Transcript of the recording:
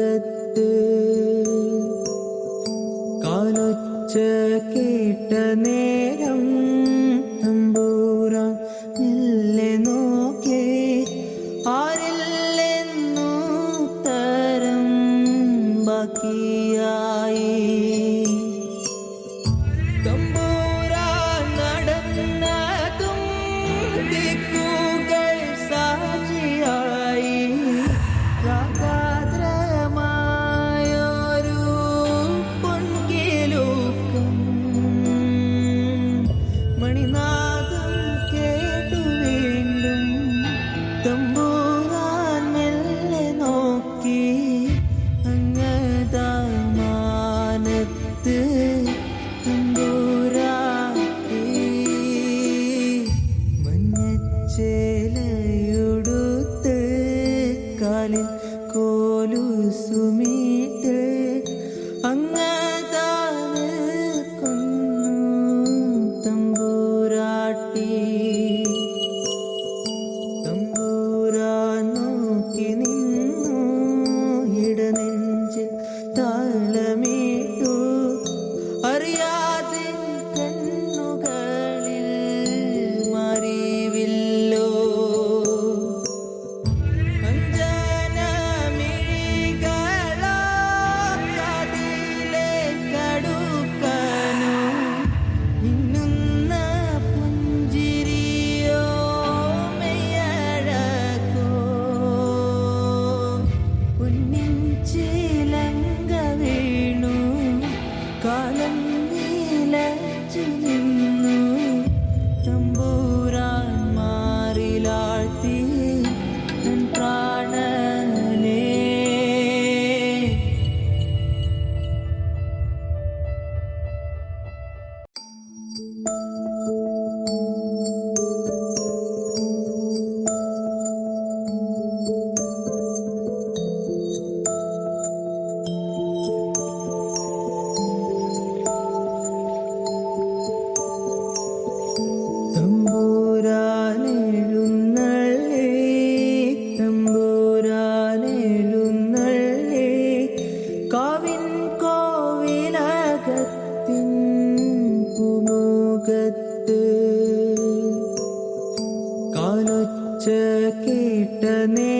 പൂമുഖത്ത് കാലൊച്ച കേട്ട നേരം തമ്പൂറ മെല്ലെ മുഖത്ത് കാലുച്ച കേട്ട നേ